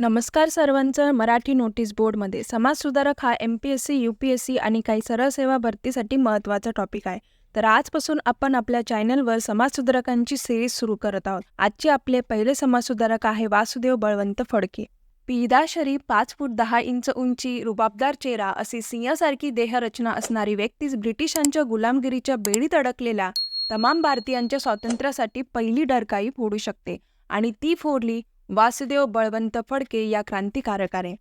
नमस्कार सर्वांचं मराठी नोटीस बोर्डमध्ये समाजसुधारक हा M P S C U P S C आणि काही सरळ सेवा भरतीसाठी महत्त्वाचा टॉपिक आहे. तर आजपासून आपण आपल्या चॅनलवर समाजसुधारकांची सिरीज सुरू करत आहोत. आजचे आपले पहिले समाजसुधारक आहे वासुदेव बळवंत फडके. पिदा शरीफ पाच फूट दहा इंच उंची रुबाबदार चेहरा अशी सिंहासारखी देहरचना असणारी व्यक्तीच ब्रिटिशांच्या गुलामगिरीच्या बेडीत अडकलेल्या तमाम भारतीयांच्या स्वातंत्र्यासाठी पहिली डरकाई फोडू शकते. आणि ती फोडली वासुदेव बळवंत फडके या क्रांतिकारकाने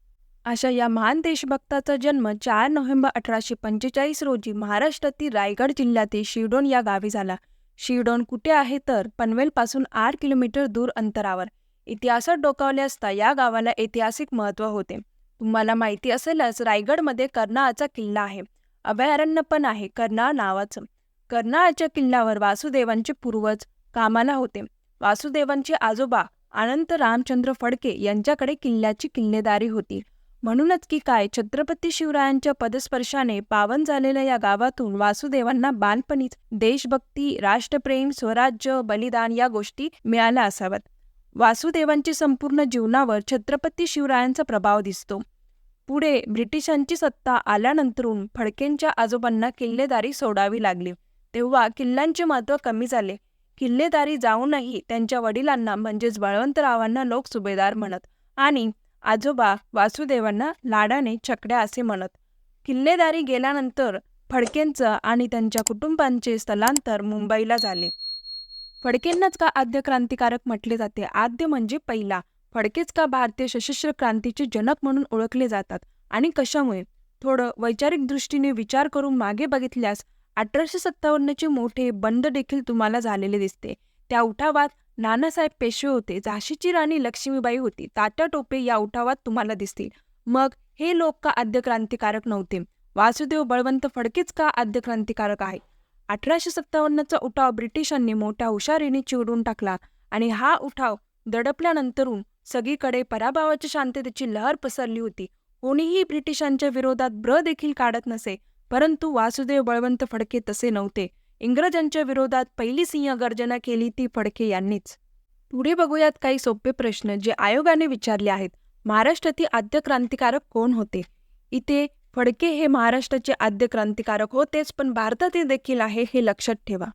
अशा या महान देशभक्ताचा जन्म चार नोव्हेंबर अठराशे पंचेचाळीस रोजी महाराष्ट्रातील रायगड जिल्ह्यातील शिवडोन या गावी झाला. शिवडोन कुठे आहे तर पनवेलपासून आठ किलोमीटर दूर अंतरावर. इतिहासात डोकावले असता या गावाला ऐतिहासिक महत्त्व होते. तुम्हाला माहिती असेलच रायगडमध्ये कर्नाळाचा किल्ला आहे. अभयारण्य पण आहे कर्नाळ नावाचं. कर्नाळाच्या किल्ल्यावर वासुदेवांचे पूर्वज कामाला होते. वासुदेवांचे आजोबा अनंत रामचंद्र फडके यांच्याकडे किल्ल्याची किल्लेदारी होती. म्हणूनच की काय छत्रपती शिवरायांच्या पदस्पर्शाने पावन झालेल्या या गावातून वासुदेवांना बालपणीच देशभक्ती राष्ट्रप्रेम स्वराज्य बलिदान या गोष्टी मिळाल्या असाव्यात. वासुदेवांची संपूर्ण जीवनावर छत्रपती शिवरायांचा प्रभाव दिसतो. पुढे ब्रिटिशांची सत्ता आल्यानंतरून फडकेंच्या आजोबांना किल्लेदारी सोडावी लागली. तेव्हा किल्ल्यांचे महत्त्व कमी झाले. किल्लेदारी जाऊनही त्यांच्या वडिलांना म्हणजेच बळवंतरावांना लोक सुभेदार म्हणत आणि आजोबा वासुदेवांना लाडाने छकड्या असे म्हणत. किल्लेदारी गेल्यानंतर फडकेंचं आणि त्यांच्या कुटुंबांचे स्थलांतर मुंबईला झाले. फडकेंनाच का आद्य क्रांतिकारक म्हटले जाते? आद्य म्हणजे पहिला. फडकेच का भारतीय सशस्त्र क्रांतीचे जनक म्हणून ओळखले जातात? आणि कशामुळे? थोडं वैचारिक दृष्टीने विचार करून मागे बघितल्यास अठराशे सत्तावन्नचे मोठे बंद देखील तुम्हाला झालेले दिसते. त्या उठावात नानासाहेब पेशवे होते झाशीची राणी लक्ष्मीबाई होती. तात्या टोपे या उठावात तुम्हाला दिसतील. मग हे लोक का आद्य क्रांतिकारक नव्हते? वासुदेव बळवंत फडकेच का आद्य क्रांतिकारक आहे? अठराशे सत्तावन्नचा उठाव ब्रिटिशांनी मोठ्या हुशारीने चिवडून टाकला आणि हा उठाव दडपल्यानंतरून सगळीकडे पराभवाच्या शांततेची लहर पसरली होती. कोणीही ब्रिटिशांच्या विरोधात ब्र देखील काढत नसे परंतु वासुदेव बळवंत फडके तसे नव्हते. इंग्रजांच्या विरोधात पहिली सिंहगर्जना केली ती फडके यांनीच. पुढे बघूयात काही सोपे प्रश्न जे आयोगाने विचारले आहेत. महाराष्ट्रातील आद्य क्रांतिकारक कोण होते? इथे फडके हे महाराष्ट्राचे आद्य क्रांतिकारक होतेच पण भारतातील देखील आहे हे लक्षात ठेवा.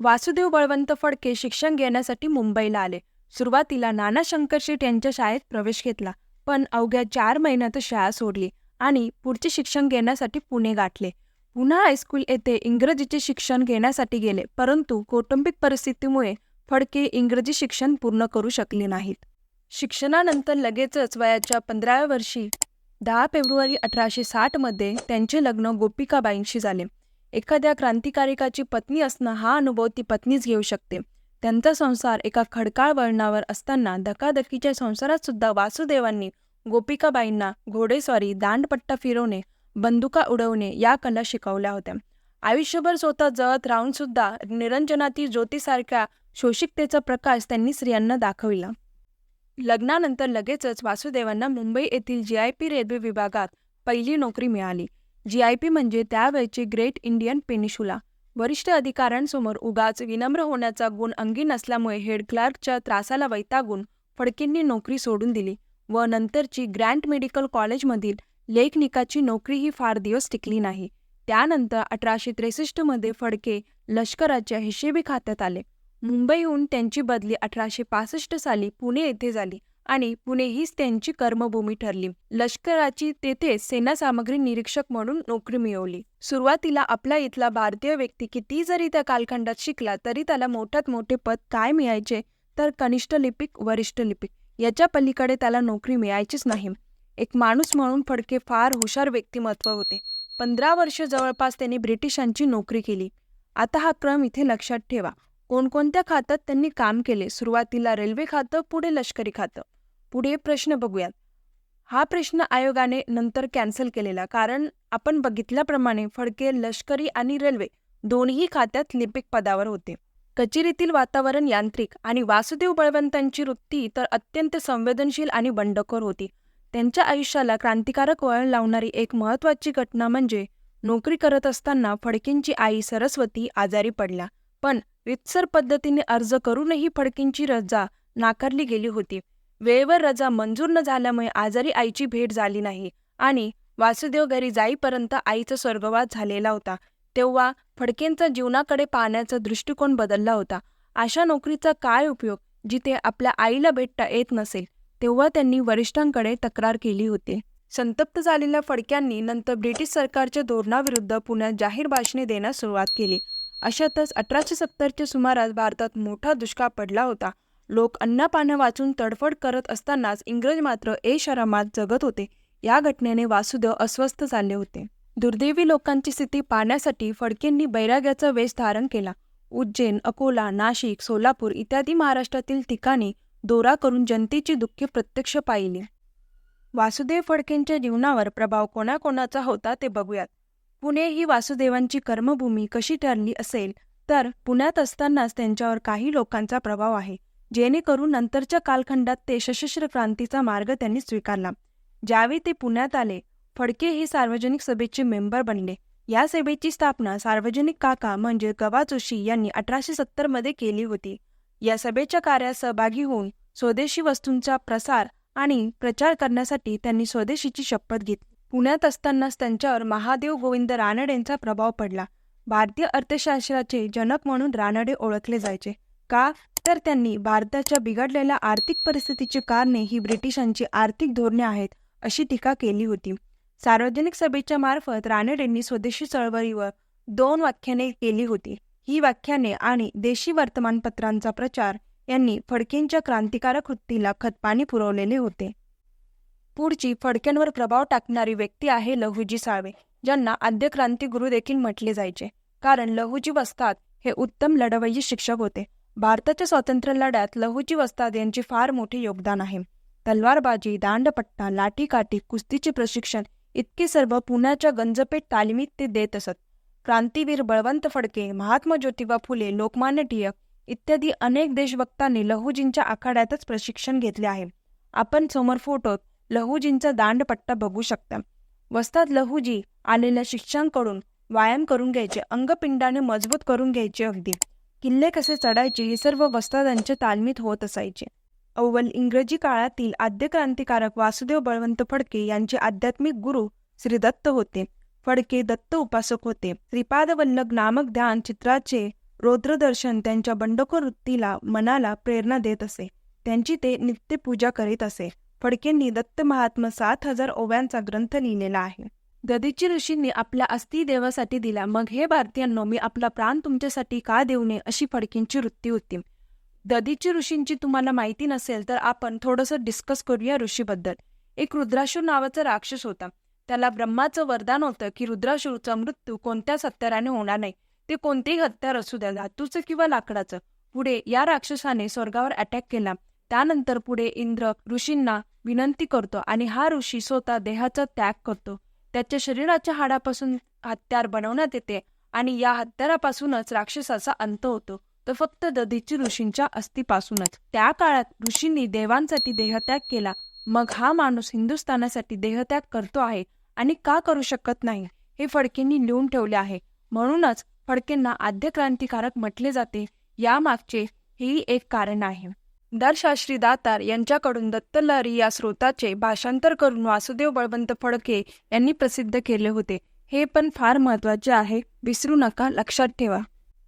वासुदेव बळवंत फडके शिक्षण घेण्यासाठी मुंबईला आले. सुरुवातीला नाना शंकरशेठ यांच्या शाळेत प्रवेश घेतला. पण अवघ्या चार महिन्यातच शाळा सोडली. आणि पुढचे शिक्षण घेण्यासाठी पुणे गाठले. पुन्हा हायस्कूल येथे इंग्रजीचे शिक्षण घेण्यासाठी गेले परंतु कौटुंबिक परिस्थितीमुळे फडके इंग्रजी शिक्षण पूर्ण करू शकले नाहीत. शिक्षणानंतर लगेचच वयाच्या पंधराव्या वर्षी दहा फेब्रुवारी अठराशे साठमध्ये त्यांचे लग्न गोपिकाबाईंशी झाले. एखाद्या क्रांतिकारिकाची पत्नी असणं हा अनुभव ती पत्नीच घेऊ शकते. त्यांचा संसार एका खडकाळ वळणावर असताना धकाधकीच्या संसारात सुद्धा वासुदेवांनी गोपिकाबाईंना घोडेस्वारी दांडपट्टा फिरवणे बंदुका उडवणे या कला शिकवल्या होत्या. आयुष्यभर स्वतः जळत राहूनसुद्धा निरंजनातील ज्योतीसारख्या शोषिकतेचा प्रकाश त्यांनी स्त्रियांना दाखविला. लग्नानंतर लगेचच वासुदेवांना मुंबई येथील जी आय पी रेल्वे विभागात पहिली नोकरी मिळाली. जी आय पी म्हणजे त्यावेळची ग्रेट इंडियन पेनिशुला वरिष्ठ अधिकाऱ्यांसमोर उगाच विनम्र होण्याचा गुण अंगी नसल्यामुळे हेड क्लार्कच्या त्रासाला वैतागून फडकेंनी नोकरी सोडून दिली. व नंतरची ग्रँट मेडिकल कॉलेजमधील लेखनिकाची नोकरीही फार दिवस टिकली नाही. त्यानंतर अठराशे त्रेसष्टमध्ये फडके लष्कराच्या हिशेबी खात्यात आले. मुंबईहून त्यांची बदली अठराशे पासष्ट साली पुणे येथे झाली आणि पुणे हीच त्यांची कर्मभूमी ठरली. लष्कराची तेथे सेना सामग्री निरीक्षक म्हणून नोकरी मिळवली. सुरुवातीला आपला इथला भारतीय व्यक्ती किती जरी त्या कालखंडात शिकला तरी त्याला मोठ्यात मोठे पद काय मिळायचे? तर कनिष्ठ लिपिक वरिष्ठ लिपिक. याच्या पलीकडे त्याला नोकरी मिळायचीच नाही. एक माणूस म्हणून फडके फार हुशार व्यक्तिमत्व होते. पंधरा वर्ष जवळपास त्यांनी ब्रिटिशांची नोकरी केली. आता हा क्रम इथे लक्षात ठेवा. कोणकोणत्या खात्यात त्यांनी काम केले? सुरुवातीला रेल्वे खातं पुढे लष्करी खातं. पुढे प्रश्न बघूयात. हा प्रश्न आयोगाने नंतर कॅन्सल केलेला कारण आपण बघितल्याप्रमाणे फडके लष्करी आणि रेल्वे दोन्ही खात्यात लिपिक पदावर होते. कचेरीतील वातावरण यांत्रिक आणि वासुदेव बळवंतांची वृत्ती तर अत्यंत संवेदनशील आणि बंडखोर होती. त्यांच्या आयुष्याला क्रांतिकारक वळण लावणारी एक महत्त्वाची घटना म्हणजे नोकरी करत असताना फडकेंची आई सरस्वती आजारी पडल्या. पण रितसर पद्धतीने अर्ज करूनही फडकेंची रजा नाकारली गेली होती. वेळेवर रजा मंजूर न झाल्यामुळे आजारी आईची भेट झाली नाही आणि वासुदेव घरी जाईपर्यंत आईचा स्वर्गवास झालेला होता. तेव्हा फडकेंचा जीवनाकडे पाहण्याचा दृष्टिकोन बदलला होता. अशा नोकरीचा काय उपयोग जिथे आपल्या आईला भेटता येत नसेल तेव्हा त्यांनी वरिष्ठांकडे तक्रार केली होती. संतप्त झालेल्या फडक्यांनी नंतर ब्रिटिश सरकारच्या धोरणाविरुद्ध पुण्यात जाहीर भाषणे देण्यास सुरुवात केली. अशातच अठराशे सत्तरच्या सुमारास भारतात मोठा दुष्काळ पडला होता. लोक अन्नपानं वाचून तडफड करत असतानाच इंग्रज मात्र ऐशआरामात जगत होते. या घटनेने वासुदेव अस्वस्थ झाले होते. दुर्दैवी लोकांची स्थिती पाहण्यासाठी फडकेंनी बैराग्याचा वेश धारण केला. उज्जैन अकोला नाशिक सोलापूर इत्यादी महाराष्ट्रातील ठिकाणी दौरा करून जनतेची दुःखे प्रत्यक्ष पाहिली. वासुदेव फडकेंच्या जीवनावर प्रभाव कोणाकोणाचा होता ते बघूयात. पुणे ही वासुदेवांची कर्मभूमी कशी ठरली असेल तर पुण्यात असतानाच त्यांच्यावर काही लोकांचा प्रभाव आहे जेणेकरून नंतरच्या कालखंडात ते सशस्त्र क्रांतीचा मार्ग त्यांनी स्वीकारला. ज्यावेळी ते पुण्यात आले फडके हे सार्वजनिक सभेचे मेंबर बनले. या सभेची स्थापना सार्वजनिक काका म्हणजे गवा जोशी यांनी अठराशे सत्तरमध्ये केली होती. या सभेच्या कार्यात सहभागी होऊन स्वदेशी वस्तूंचा प्रसार आणि प्रचार करण्यासाठी त्यांनी स्वदेशीची शपथ घेतली. पुण्यात असतानाच त्यांच्यावर महादेव गोविंद रानडेंचा प्रभाव पडला. भारतीय अर्थशास्त्राचे जनक म्हणून रानडे ओळखले जायचे. का? तर त्यांनी भारताच्या बिघडलेल्या आर्थिक परिस्थितीची कारणे ही ब्रिटिशांची आर्थिक धोरणे आहेत अशी टीका केली होती. सार्वजनिक सभेच्या मार्फत रानडेंनी स्वदेशी चळवळीवर दोन व्याख्याने केली होती. ही व्याख्याने आणि देशी वर्तमानपत्रांचा प्रचार यांनी फडकेंच्या क्रांतिकारक वृत्तीला खतपाणी पुरवलेले होते. पुढची फडक्यांवर प्रभाव टाकणारी व्यक्ती आहे लहुजी साळवे ज्यांना आद्य क्रांतिगुरु देखील म्हटले जायचे. कारण लहुजी वस्ताद हे उत्तम लढवय्ये शिक्षक होते. भारताच्या स्वातंत्र्य लढ्यात लहुजी वस्ताद यांचे फार मोठे योगदान आहे. तलवारबाजी दांडपट्टा लाठीकाठी कुस्तीचे प्रशिक्षण इतके सर्व पुण्याच्या गंजपेठ तालिमीत ते देत असत. क्रांतीवीर बळवंत फडके महात्मा ज्योतिबा फुले लोकमान्य टिळक इत्यादी अनेक देशभक्तांनी लहुजींच्या आखाड्यातच प्रशिक्षण घेतले आहे. आपण समोर फोटोत लहुजींचा दांडपट्टा बघू शकता. वस्ताद लहुजी आलेल्या शिक्षकांकडून व्यायाम करून घ्यायचे अंगपिंडाने मजबूत करून घ्यायचे अगदी. किल्ले कसे चढायचे हे सर्व वस्तादांच्या तालमीत होत असायचे. अव्वल इंग्रजी काळातील आद्य क्रांतिकारक वासुदेव बळवंत फडके यांचे आध्यात्मिक गुरु श्री दत्त होते. फडके दत्त उपासक होते. श्रीपाद नामक ध्यान चित्राचे रौद्रदर्शन त्यांच्या बंडखोर वृत्तीला मनाला प्रेरणा देत असे. त्यांची ते नित्य पूजा करीत असे. फडकेंनी दत्त महात्मा सात हजार ओव्यांचा ग्रंथ लिहिलेला आहे. ददीची ऋषींनी आपल्या अस्थि देवासाठी दिला. मग हे भारतीयांनो मी आपला प्राण तुमच्यासाठी का देऊ नये अशी फडकेंची वृत्ती होती. दधीची ऋषींची तुम्हाला माहिती नसेल तर आपण थोडंसं डिस्कस करूया ऋषीबद्दल. एक रुद्राशूर नावाचा राक्षस होता. त्याला ब्रह्माचं वरदान होतं की रुद्राशूरचा मृत्यू कोणत्याच हत्याराने होणार नाही. ते कोणतेही हत्यार असू द्या धातूचं किंवा लाकडाचं. पुढे या राक्षसाने स्वर्गावर अटॅक केला. त्यानंतर पुढे इंद्र ऋषींना विनंती करतो आणि हा ऋषी स्वतः देहाचा त्याग करतो. त्याच्या शरीराच्या हाडापासून हत्यार बनवण्यात येते आणि या हत्यारापासूनच राक्षसाचा अंत होतो. तर फक्त दधीची ऋषींच्या अस्थिपासूनच त्या काळात ऋषींनी देवांसाठी देहत्याग केला. मग हा माणूस हिंदुस्थानासाठी देहत्याग करतो आहे आणि का करू शकत नाही? हे फडकेंनी लिहून ठेवले आहे. म्हणूनच फडकेंना आद्य क्रांतिकारक म्हटले जाते. यामागचे हेही एक कारण आहे. दरशास्त्री दातार यांच्याकडून दत्तलहरी या स्रोताचे भाषांतर करून वासुदेव बळवंत फडके यांनी प्रसिद्ध केले होते. हे पण फार महत्त्वाचे आहे. विसरू नका. लक्षात ठेवा.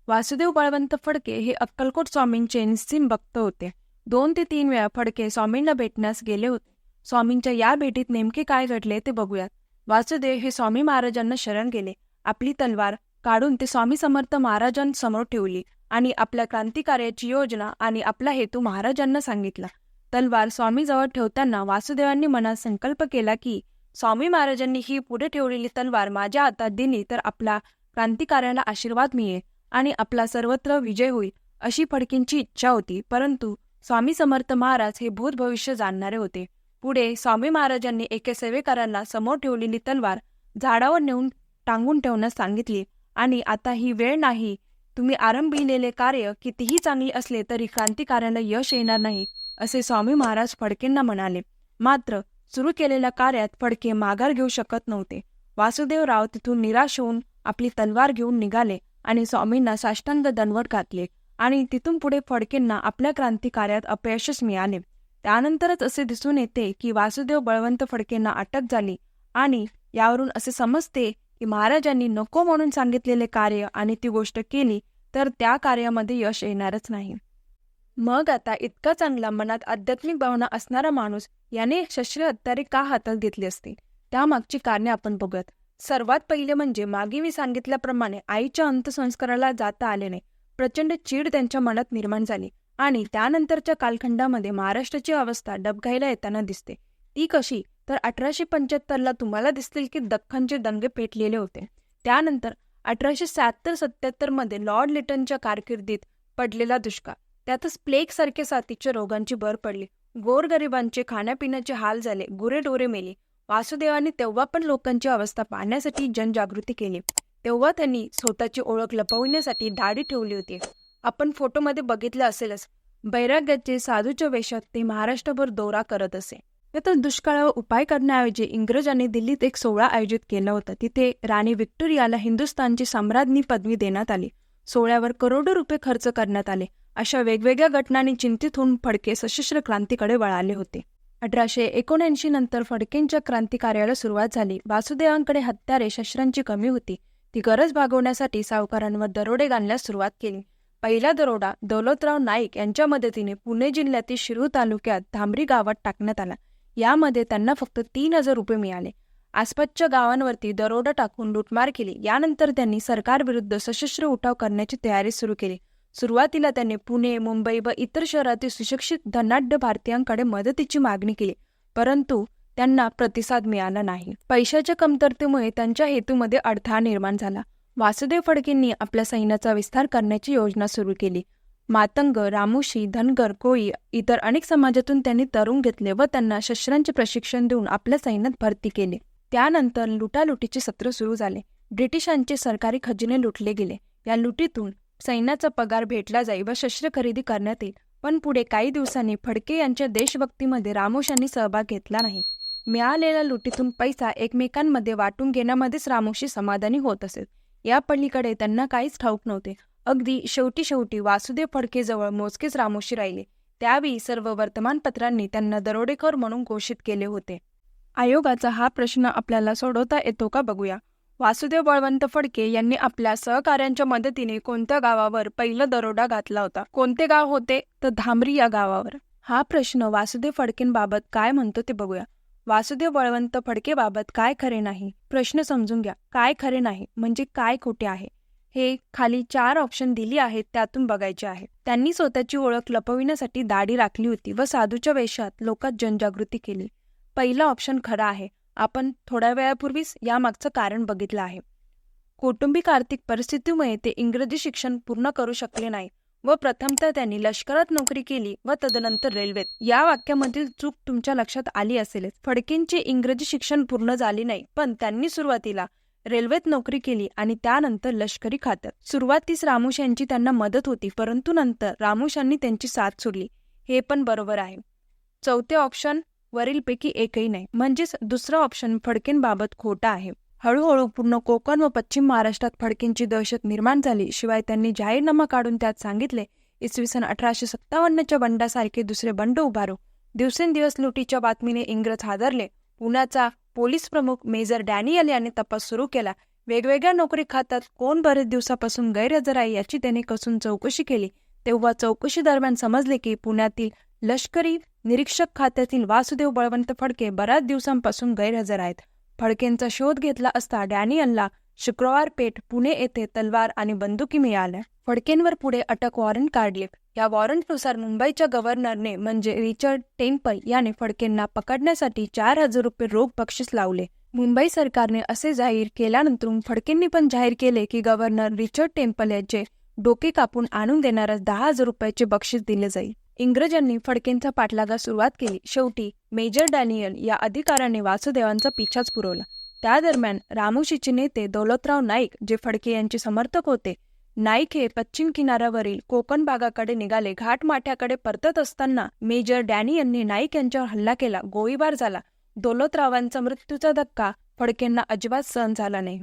वासुदेव बळवंत फडके हे अक्कलकोट स्वामींचे निस्सिम भक्त होते. दोन ते तीन वेळा फडके स्वामींना भेटण्यास गेले होते. स्वामींच्या या भेटीत नेमके काय घडले ते बघूयात. वासुदेव हे स्वामी महाराजांना शरण गेले. आपली तलवार काढून ते स्वामी समर्थ महाराजांसमोर ठेवली आणि आपल्या क्रांतिकार्याची योजना आणि आपला हेतू महाराजांना सांगितला. तलवार स्वामीजवळ ठेवताना वासुदेवांनी मनात संकल्प केला की स्वामी महाराजांनी ही पुढे ठेवलेली तलवार माझ्या हातात दिली तर आपला क्रांतिकार्याला आशीर्वाद मिळेल. आणि आपला सर्वत्र विजय होईल अशी फडकींची इच्छा होती परंतु स्वामी समर्थ महाराज हे भूत भविष्य जाणणारे होते. पुढे स्वामी महाराजांनी एके सेवेकरांना समोर ठेवलेली तलवार झाडावर नेऊन टांगून ठेवण्यास सांगितली आणि आता ही वेळ नाही तुम्ही आरंभिलेले कार्य कितीही चांगले असले तरी क्रांतिकार्याला यश येणार नाही असे स्वामी महाराज फडकेंना म्हणाले. मात्र सुरू केलेल्या कार्यात फडके माघार घेऊ शकत नव्हते. वासुदेवराव तिथून निराश होऊन आपली तलवार घेऊन निघाले. आणि स्वामींना साष्टांग दनवट घातले आणि तिथून पुढे फडकेंना आपल्या क्रांतिकार्यात अपयशच मिळाले त्यानंतरच असे दिसून येते की वासुदेव बळवंत फडकेंना अटक झाली आणि यावरून असे समजते की महाराजांनी नको म्हणून सांगितलेले कार्य आणि ती गोष्ट केली तर त्या कार्यामध्ये यश येणारच नाही. मग आता इतका चांगला मनात आध्यात्मिक भावना असणारा माणूस याने शस्त्र हत्यारे का हातात घेतली असती? त्यामागची कारणे आपण बघत सर्वात पहिले म्हणजे मागे मी सांगितल्याप्रमाणे आईच्या अंत्यसंस्काराला जाता आले नाही. प्रचंड चीड त्यांच्या मनात निर्माण झाली आणि त्यानंतरच्या कालखंडामध्ये महाराष्ट्राची अवस्था डबघाईला येताना दिसते. ती कशी? तर अठराशे पंच्याहत्तरला तुम्हाला दिसतील की दख्खनचे दंगे पेटलेले होते. त्यानंतर अठराशे शहात्तर सत्याहत्तरमध्ये लॉर्ड लिटनच्या कारकिर्दीत पडलेला दुष्काळ. त्यातच प्लेग साथीच्या रोगांची भर पडली. गोरगरिबांचे खाण्यापिण्याचे हाल झाले गुरेढोरे मेली. वासुदेवाने तेव्हा पण लोकांची अवस्था पाहण्यासाठी जनजागृती केली. तेव्हा त्यांनी स्वतःची ओळख लपवण्यासाठी दाढी ठेवली होती. आपण फोटोमध्ये बघितलं असेलच बैराग्याचे साधूच्या वेशात ते महाराष्ट्रभर दौरा करत असे. तर दुष्काळावर उपाय करण्याऐवजी इंग्रजांनी दिल्लीत एक सोहळा आयोजित केला होता. तिथे राणी व्हिक्टोरियाला हिंदुस्थानची सम्राज्ञी पदवी देण्यात आली. सोहळ्यावर करोडो रुपये खर्च करण्यात आले. अशा वेगवेगळ्या घटनांनी चिंतित होऊन फडके सशस्त्र क्रांतीकडे वळाले होते. अठराशे एकोणऐंशी नंतर फडकेंच्या क्रांतिकार्याला सुरुवात झाली. वासुदेवांकडे हत्यारे शस्त्रांची कमी होती. ती गरज भागवण्यासाठी सावकारांवर दरोडे घालण्यास सुरुवात केली. पहिला दरोडा दौलतराव नाईक यांच्या मदतीने पुणे जिल्ह्यातील शिरूर तालुक्यात धामरी गावात टाकण्यात आला. यामध्ये त्यांना फक्त तीन हजार रुपये मिळाले. आसपासच्या गावांवरती दरोडा टाकून लुटमार केली. यानंतर त्यांनी सरकारविरुद्ध सशस्त्र उठाव करण्याची तयारी सुरू केली. सुरुवातीला त्यांनी पुणे मुंबई व इतर शहरातील सुशिक्षित धनाढ्य भारतीयांकडे मदतीची मागणी केली परंतु त्यांना प्रतिसाद मिळाला नाही. पैशाच्या कमतरतेमुळे त्यांच्या हेतूमध्ये अडथळा निर्माण झाला. वासुदेव फडकेंनी आपल्या सैन्याचा विस्तार करण्याची योजना सुरू केली. मातंग रामुशी धनगर कोळी इतर अनेक समाजातून त्यांनी तरुण घेतले व त्यांना शस्त्रांचे प्रशिक्षण देऊन आपल्या सैन्यात भरती केले. त्यानंतर लुटालुटीचे सत्र सुरू झाले. ब्रिटिशांचे सरकारी खजिने लुटले गेले. या लुटीतून सैन्याचा पगार भेटला जाई व शस्त्र खरेदी करण्यात येईल. पण पुढे काही दिवसांनी फडके यांच्या देशभक्तीमध्ये रामोश यांनी सहभाग घेतला नाही. मिळालेल्या लुटीतून पैसा एकमेकांमध्ये वाटून घेण्यामध्येच रामोशी समाधानी होत असेल या पलीकडे त्यांना काहीच ठाऊक नव्हते. अगदी शेवटी शेवटी वासुदेव फडकेजवळ मोजकेच रामोशी राहिले. त्यावेळी सर्व वर्तमानपत्रांनी त्यांना दरोडेखोर म्हणून घोषित केले होते. आयोगाचा हा प्रश्न आपल्याला सोडवता येतो का बघूया. वासुदेव बळवंत फडके यांनी आपल्या सहकाऱ्यांच्या मदतीने कोणत्या गावावर पहिलं दरोडा घातला होता? कोणते गाव होते? तर धामरी या गावावर. हा प्रश्न वासुदेव फडकेंबाबत काय म्हणतो ते बघूया. वासुदेव बळवंत फडकेबाबत काय खरे नाही? प्रश्न समजून घ्या. काय खरे नाही? म्हणजे काय खोटे आहे? हे खाली चार ऑप्शन दिली आहेत त्यातून बघायचे आहे. त्यांनी स्वतःची ओळख लपविण्यासाठी दाढी राखली होती व साधूच्या वेशात लोकात जनजागृती केली. पहिला ऑप्शन खरा आहे. आपण थोड्या वेळापूर्वीच यामागचं कारण बघितलं आहे. कौटुंबिक आर्थिक परिस्थितीमुळे ते इंग्रजी शिक्षण पूर्ण करू शकले नाही व प्रथमतः त्यांनी लष्करात नोकरी केली व तदनंतर रेल्वेत. या वाक्यामधील चूक तुमच्या लक्षात आली असेलच. फडकेंचे इंग्रजी शिक्षण पूर्ण झाले नाही पण त्यांनी सुरुवातीला रेल्वेत नोकरी केली आणि त्यानंतर लष्करी खात्यात सुरुवातीस रामुश यांची त्यांना मदत होती परंतु नंतर रामुश यांनी त्यांची साथ सोडली. हे पण बरोबर आहे. चौथे ऑप्शन वरीलपैकी एकही नाही. म्हणजेच दुसरा ऑप्शन फडकेंबाबत खोटा आहे. हळूहळू पूर्ण कोकण व पश्चिम महाराष्ट्रात फडकेंची दहशत निर्माण झाली. शिवाय त्यांनी जाहीरनामा काढून त्यात सांगितले इसवी सन अठराशे सत्तावन्नच्या बंडासारखे दुसरे बंड उभारू. दिवसेंदिवस लुटीच्या बातमीने इंग्रज हादरले. पुण्याचा पोलीस प्रमुख मेजर डॅनियल याने तपास सुरू केला. वेगवेगळ्या नोकरी खात्यात कोण बरेच दिवसापासून गैरहजर आहे याची त्याने कसून चौकशी केली. तेव्हा चौकशी दरम्यान समजले की पुण्यातील लष्करी निरीक्षक खात्यातील वासुदेव बळवंत फडके बऱ्याच दिवसांपासून गैरहजर आहेत. फडकेंचा शोध घेतला असता डॅनियलला शुक्रवार पेठ पुणे येथे तलवार आणि बंदुकी मिळाल्या. फडकेंवर पुढे अटक वॉरंट काढले. या वॉरंटनुसार मुंबईच्या गव्हर्नरने म्हणजे रिचर्ड टेम्पल याने फडकेंना पकडण्यासाठी चार हजार रुपये रोख बक्षीस लावले. मुंबई सरकारने असे जाहीर केल्यानंतर फडकेंनी पण जाहीर केले की गव्हर्नर रिचर्ड टेम्पल यांचे डोके कापून आणून देणाऱ्या दहा हजार रुपयाचे बक्षीस दिले जाईल. इंग्रजांनी फडकेंचा पाठलागास सुरुवात केली. शेवटी मेजर डॅनियल या अधिकाऱ्याने वासुदेवांचा पिछाच पुरवला. त्या दरम्यान रामोशीचे नेते दौलतराव नाईक जे फडके यांचे समर्थक होते नाईक हे पश्चिम किनाऱ्यावरील कोकण भागाकडे निघाले घाटमाठ्याकडे परतत असताना मेजर डॅनियलने नाईक यांच्यावर हल्ला केला गोळीबार झाला. दौलतरावांचा मृत्यूचा धक्का फडकेंना अजिबात सहन झाला नाही.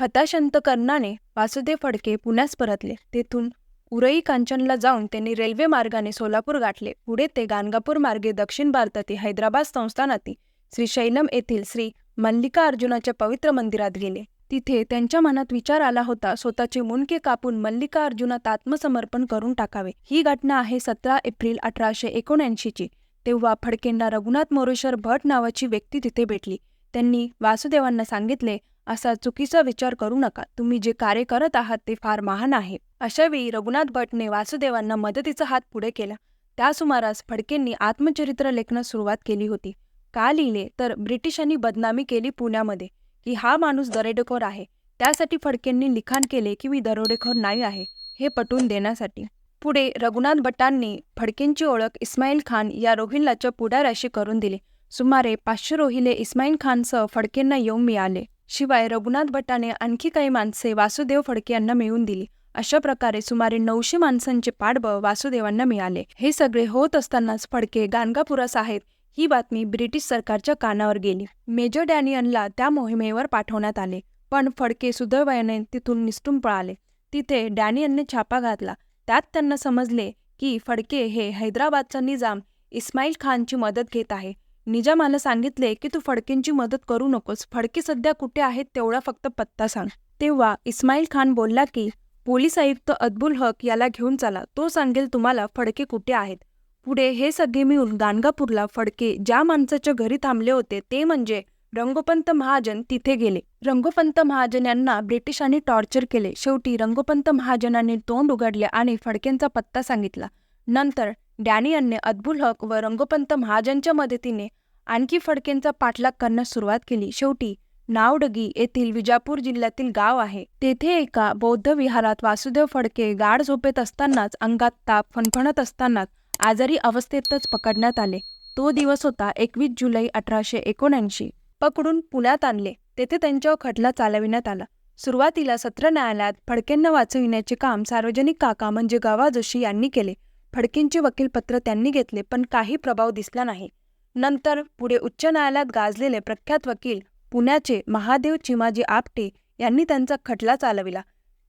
हताशंत कर्णाने वासुदेव फडके पुण्यास परतले. तेथून उरई कांचनला जाऊन त्यांनी रेल्वे मार्गाने सोलापूर गाठले. पुढे ते गाणगापूर मार्गे दक्षिण भारतातील हैदराबाद संस्थानातील श्रीशैलम येथील श्री मल्लिका अर्जुनाच्या पवित्र मंदिरात गेले. तिथे त्यांच्या मनात विचार आला होता स्वतःचे मुंडके कापून मल्लिका अर्जुनात आत्मसमर्पण करून टाकावे. ही घटना आहे सतरा एप्रिल अठराशे एकोणऐंशीची. तेव्हा फडकेंना रघुनाथ मोरेश्वर भट नावाची व्यक्ती तिथे भेटली. त्यांनी वासुदेवांना सांगितले असा चुकीचा विचार करू नका. तुम्ही जे कार्य करत आहात ते फार महान आहे. अशावेळी रघुनाथ भटने वासुदेवांना मदतीचा हात पुढे केला. त्या सुमारास फडकेंनी आत्मचरित्र लेखनास सुरुवात केली होती. का लिहिले? तर ब्रिटिशांनी बदनामी केली पुण्यामध्ये की हा माणूस दरोडेखोर आहे. त्यासाठी फडकेंनी लिखाण केले की मी दरोडेखोर नाही आहे हे पटवून देण्यासाठी. पुढे रघुनाथ भटांनी फडकेंची ओळख इस्माईल खान या रोहिल्लाच्या पुढाऱ्याशी करून दिली. सुमारे पाचशे रोहिले इस्माईल खानसह फडकेंना येऊन मिळाले. शिवाय रघुनाथ भटाने आणखी काही माणसे वासुदेव फडके यांना मिळवून दिली. अशा प्रकारे सुमारे नऊशे माणसांचे पाठबळ वासुदेवांना मिळाले. हे सगळे होत असतानाच फडके गाणगापुरास आहेत ही बातमी ब्रिटिश सरकारच्या कानावर गेली. मेजर डॅनियनला त्या मोहिमेवर पाठवण्यात आले पण फडके सुदैवाने तिथून निसटून पळाले. तिथे डॅनियनने छापा घातला. त्यात त्यांना समजले की फडके हे हैदराबादचा निजाम इस्माईल खानची मदत घेत आहे. निजामाला सांगितले की तू फडकेंची मदत करू नकोस. फडके सध्या कुठे आहेत तेवढा फक्त पत्ता सांग. तेव्हा इस्माईल खान बोलला की पोलीस आयुक्त अदबुल हक याला घेऊन चला. तो सांगेल तुम्हाला फडके कुठे आहेत. पुढे हे सगळे मिळून गाणगापूरला फडके ज्या माणसाच्या घरी थांबले होते ते म्हणजे रंगोपंत महाजन तिथे गेले. रंगोपंत महाजन यांना ब्रिटिशांनी टॉर्चर केले. शेवटी रंगोपंत महाजनांनी तोंड उघडले आणि फडकेंचा पत्ता सांगितला. नंतर डॅनियनने अदबुल हक व रंगोपंत महाजनच्या मदतीने आणखी फडकेंचा पाठलाग करण्यास सुरुवात केली. शेवटी नावडगी येथील विजापूर जिल्ह्यातील गाव आहे. तेथे एका बौद्ध विहारात वासुदेव फडके गाढ झोपेत असतानाच अंगात ताप फणफणत असतानाच आजारी अवस्थेतच पकडण्यात आले. तो दिवस होता एकवीस जुलै अठराशे एकोणऐंशी. पकडून पुण्यात आणले. तेथे त्यांच्यावर खटला चालविण्यात आला. सुरुवातीला सत्र न्यायालयात फडकेंना वाचविण्याचे काम सार्वजनिक काका म्हणजे गवा जोशी यांनी केले. फडकेंचे वकीलपत्र त्यांनी घेतले पण काही प्रभाव दिसला नाही. नंतर पुढे उच्च न्यायालयात गाजलेले प्रख्यात वकील पुण्याचे महादेव चिमाजी आपटे यांनी त्यांचा खटला चालविला.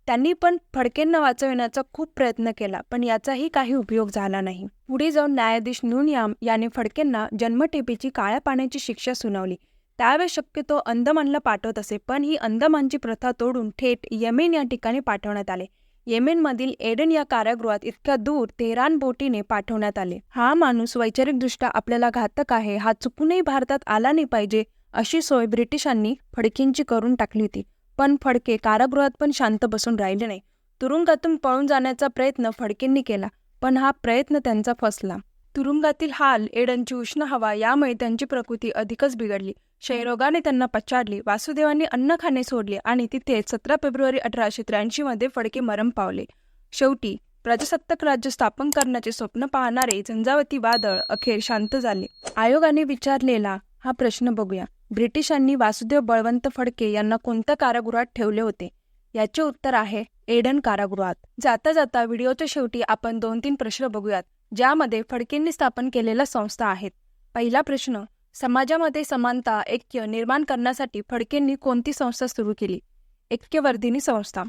त्यांनी पण फडकेंना वाचविण्याचा खूप प्रयत्न केला पण याचाही काही उपयोग झाला नाही. पुढे जाऊन न्यायाधीश नूनयाम याने फडकेंना जन्मटेपीची काळ्या पाण्याची शिक्षा सुनावली. त्यावेळेस शक्यतो अंदमानला पाठवत असे पण ही अंदमानची प्रथा तोडून थेट यमेन या ठिकाणी पाठवण्यात आले. येमेनमधील एडन या कारागृहात इतक्या दूर तेहरान बोटीने पाठवण्यात आले. हा माणूस वैचारिकदृष्ट्या आपल्याला घातक आहे. हा चुकूनही भारतात आला नाही पाहिजे अशी सोय ब्रिटिशांनी फडकेंची करून टाकली होती. पण फडके कारागृहात पण शांत बसून राहिले नाही. तुरुंगातून पळून जाण्याचा प्रयत्न फडकेंनी केला पण हा प्रयत्न त्यांचा फसला. तुरुंगातील हाल एडनची उष्ण हवा यामुळे त्यांची प्रकृती अधिकच बिघडली. क्षयरोगाने त्यांना पछाडली वासुदेवांनी अन्न खाणे सोडले आणि तिथे सतरा फेब्रुवारी अठराशे त्र्याऐंशी मध्ये फडके मरण पावले. शेवटी प्रजासत्ताक राज्य स्थापन करण्याचे स्वप्न पाहणारे झंझावती वादळ अखेर शांत झाले. आयोगाने विचारलेला हा प्रश्न बघूया. ब्रिटिशांनी वासुदेव बळवंत फडके यांना कोणत्या कारागृहात ठेवले होते? याचे उत्तर आहे एडन कारागृहात. जाता जाता व्हिडिओच्या शेवटी आपण दोन तीन प्रश्न बघूयात. ज्यामध्ये फडकेंनी स्थापन केलेल्या संस्था आहेत. पहिला प्रश्न समाजामध्ये समानता ऐक्य निर्माण करण्यासाठी फडकेंनी कोणती संस्था सुरू केली? ऐक्यवर्धिनी संस्था.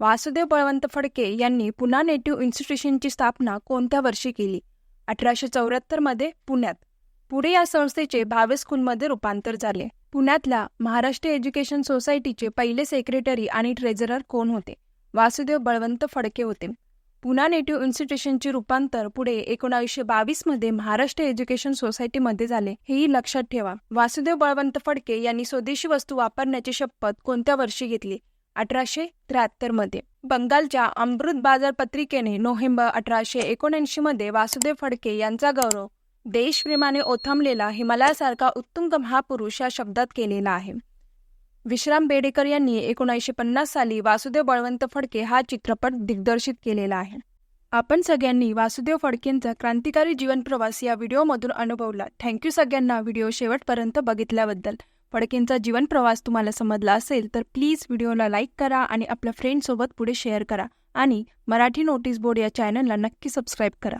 वासुदेव बळवंत फडके यांनी पुन्हा नेटिव्ह इन्स्टिट्यूशनची स्थापना कोणत्या वर्षी केली? अठराशे चौऱ्याहत्तरमध्ये पुण्यात. पुढे या संस्थेचे भावे स्कूलमध्ये रूपांतर झाले. पुण्यातल्या महाराष्ट्र एज्युकेशन सोसायटीचे पहिले सेक्रेटरी आणि ट्रेझरर कोण होते? वासुदेव बळवंत फडके होते. पुना नेटिव्ह इन्स्टिट्यूशनचे रूपांतर पुढे एकोणावीसशे बावीसमध्ये महाराष्ट्र एज्युकेशन सोसायटीमध्ये झाले. हेही लक्षात ठेवा. वासुदेव बळवंत फडके यांनी स्वदेशी वस्तू वापरण्याची शपथ कोणत्या वर्षी घेतली? अठराशे त्र्याहत्तरमध्ये. बंगालच्या अमृत बाजार पत्रिकेने नोव्हेंबर अठराशे एकोणऐंशी मध्ये वासुदेव फडके यांचा गौरव देशप्रेमाने ओथंबलेला हिमालयासारखा उत्तुंग महापुरुष या शब्दात केलेला आहे. विश्राम बेडेकर यांनी एकोणीसशे पन्नास साली वासुदेव बळवंत फडके हा चित्रपट दिग्दर्शित केलेला आहे. आपण सगळ्यांनी वासुदेव फडकेंचा क्रांतिकारी जीवनप्रवास या व्हिडिओमधून अनुभवला. थँक्यू सगळ्यांना व्हिडिओ शेवटपर्यंत बघितल्याबद्दल. फडकेंचा जीवनप्रवास तुम्हाला समजला असेल तर प्लीज व्हिडिओला लाईक करा आणि आपल्या फ्रेंडसोबत पुढे शेअर करा. आणि मराठी नोटीस बोर्ड या चॅनलला नक्की सबस्क्राईब करा.